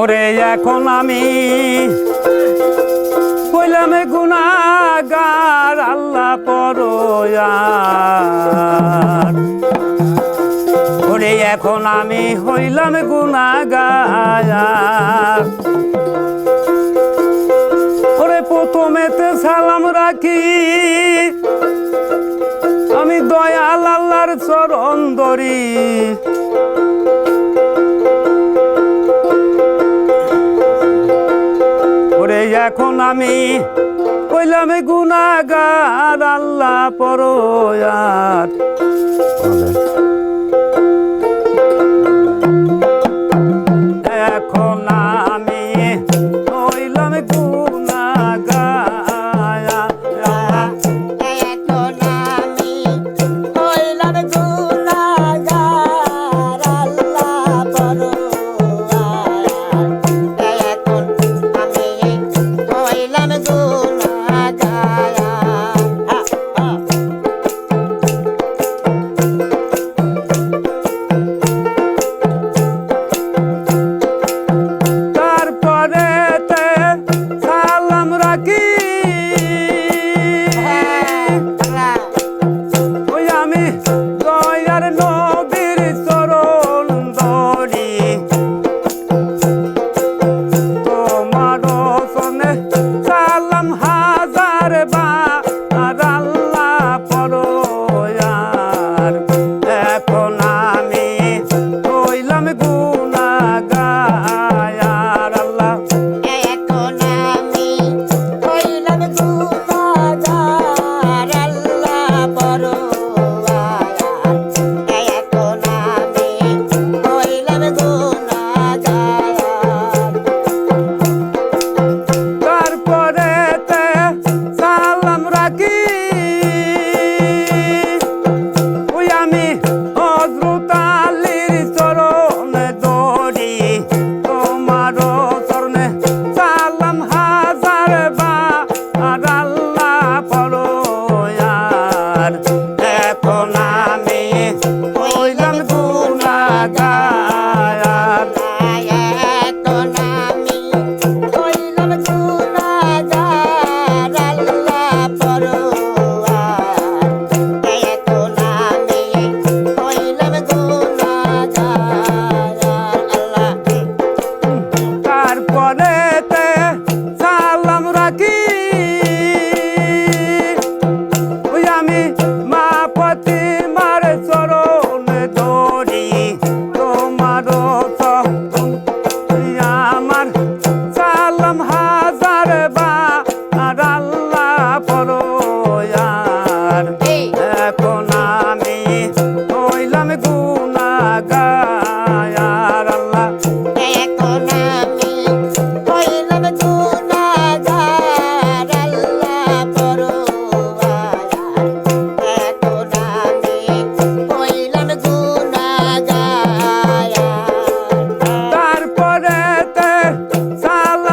ওরে এখন আমি হইলাম গুণাগার আল্লাহ পরয়ার। ওরে এখন আমি হইলাম গুণাগার ওরে প্রথমেতে সালাম রাখি, আমি দয়াল আল্লাহর চরণ ধরি। এখন আমি কইলাম গুনাগার আল্লাহ পরয়ার। la me go হাজার বা আদাল থাকি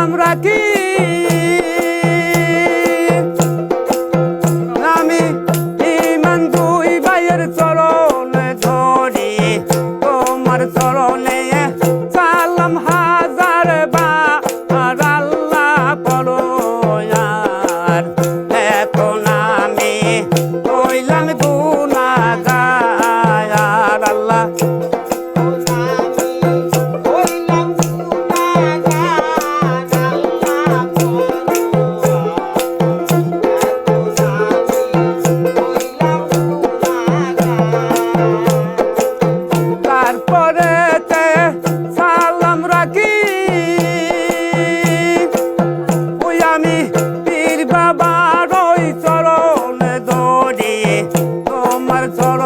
আমরা কি আমি ইমান দুই ভাইয়ের চরণ ধরি। তোমার চরণে সালাম হাজার বা আল্লাহ বলো এখন আমি কইলাম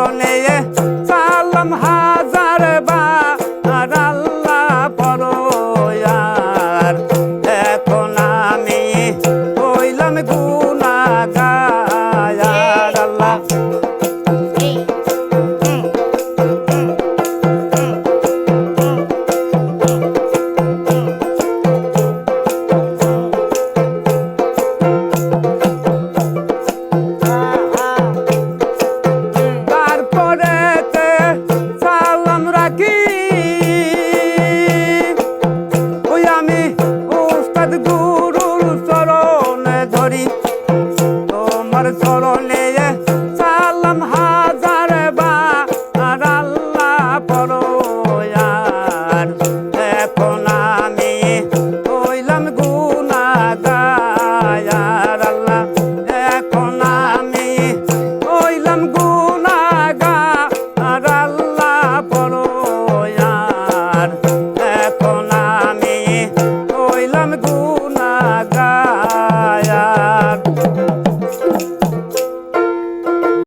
lonely, yeah. Yeah.